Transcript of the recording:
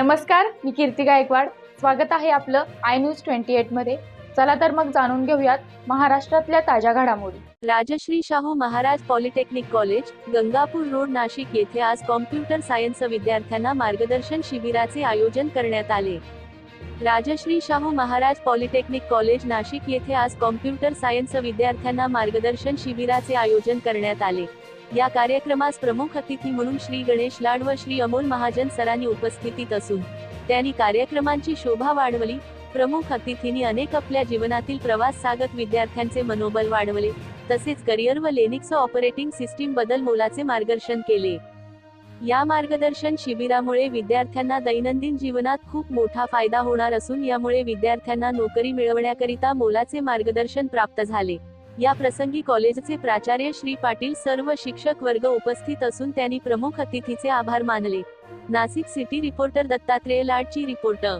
नमस्कार मी कीर्ती गायकवाड. स्वागत आहे आपलं आय न्यूज ट्वेंटी एटमध्ये. चला तर मग जाणून घेऊयात महाराष्ट्रातल्या ताज्या घडामोडी. Rajashri Shahu Maharaj polytechnic college Gangapur road Nashik येथे आज कॉम्प्युटर सायन्स विद्यार्थ्यांना मार्गदर्शन शिबिराचे आयोजन करण्यात आले. राजश्री शाहू महाराज पॉलिटेक्निक कॉलेज नाशिक येथे आज कॉम्प्युटर सायन्स विद्यार्थ्यांना मार्गदर्शन शिबिराचे आयोजन करण्यात आले. या कार्यक्रमास प्रमुख अतिथी म्हणून श्री गणेश लाड व श्री अमोल महाजन सरांनी उपस्थितीत असून त्यांनी कार्यक्रमांची शोभा वाढवली. प्रमुख अतिथींनी अनेक आपल्या जीवनातील प्रवास सागत विद्यार्थ्यांचे मनोबल वाढवले तसेच करिअर व लेनिक्स ऑपरेटिंग सिस्टीम बदल मोलाचे मार्गदर्शन केले. या मार्गदर्शन शिबिरामुळे विद्यार्थ्यांना दैनंदिन जीवनात खूप मोठा फायदा होणार असून यामुळे विद्यार्थ्यांना नोकरी मिळवण्याकरिता मोलाचे मार्गदर्शन प्राप्त झाले. या प्रसंगी कॉलेजचे प्राचार्य श्री पाटील सर्व शिक्षक वर्ग उपस्थित असून त्यांनी प्रमुख अतिथीचे आभार मानले. नाशिक सिटी रिपोर्टर दत्तात्रेय लाडची रिपोर्टर.